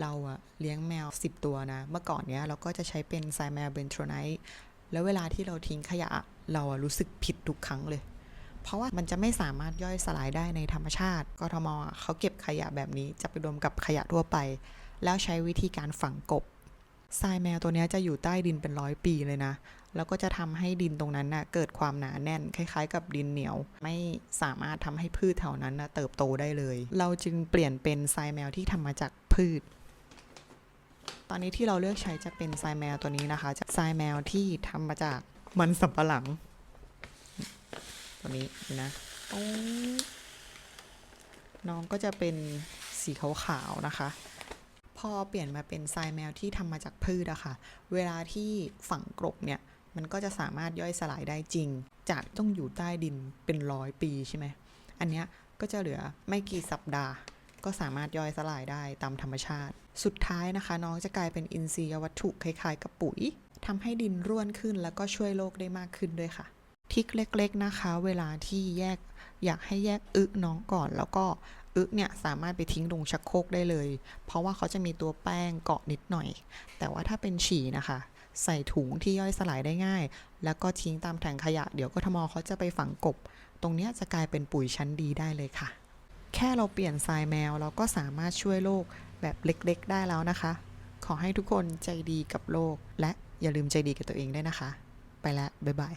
เราอะเลี้ยงแมว 10 ตัวนะ เมื่อก่อนเนี้ยเราก็จะใช้เป็นทรายแมวเบนโทรไนท์แล้วเวลาที่เราทิ้งขยะเราอะรู้สึกผิดทุกครั้งเลย เพราะว่ามันจะไม่สามารถย่อยสลายได้ในธรรมชาติกทมเขาเก็บขยะแบบนี้จะไปรวมกับขยะทั่วไป แล้วใช้วิธีการฝังกบทรายแมวตัวเนี้ยจะอยู่ใต้ดินเป็นร้อยปีเลยนะ แล้วก็จะทำให้ดินตรงนั้นน่ะเกิดความหนาแน่น คล้ายๆ กับดินเหนียว ไม่สามารถทำให้พืชแถวนั้นน่ะเติบโตได้เลย เราจึงเปลี่ยนเป็นทรายแมวที่ทำมาจากพืช ตอนนี้ที่เราเลือกใช้จะเป็นทรายแมวตัวนี้นะคะจากทรายแมวที่ทำมาจากมันสำปะหลัง ตัวนี้นะน้องก็จะเป็นสีขาวๆนะคะ พอเปลี่ยนมาเป็นทรายแมวที่ทำมาจากพืชอะค่ะ เวลาที่ฝังกลบเนี่ยมันก็จะสามารถย่อยสลายได้จริง จากต้องอยู่ใต้ดินเป็นร้อยปีใช่ไหม อันเนี้ยก็จะเหลือไม่กี่สัปดาห์ ก็สามารถย่อยสลายได้ตามธรรมชาติ สุดท้ายนะคะ น้องจะกลายเป็นอินทรีย์วัตถุคล้ายๆ กับปุ๋ยทำให้ดินร่วนขึ้นแล้วก็ช่วยโลกได้มากขึ้นด้วยค่ะทิกเล็ก ๆ นะคะ เวลาที่แยกอยากให้แยกอึน้องก่อน แล้วก็อึเนี่ยสามารถไปทิ้งลงชักโครกได้เลย เพราะว่าเขาจะมีตัวแป้งเกาะนิดหน่อย แต่ว่าถ้าเป็นฉี่นะคะ ใส่ถุงที่ย่อยสลายได้ง่าย แล้วก็ทิ้งตามแถงขยะ เดี๋ยวกทมเขาจะไปฝังกบ ตรงนี้จะกลายเป็นปุ๋ยชั้นดีได้เลยค่ะ แค่เราเปลี่ยนทรายแมว เราก็สามารถช่วยโลกแบบเล็กๆ ได้แล้วนะคะ ขอให้ทุกคนใจดีกับโลก และอย่าลืมใจดีกับตัวเองด้วยนะคะ ไปแล้วบ๊ายบาย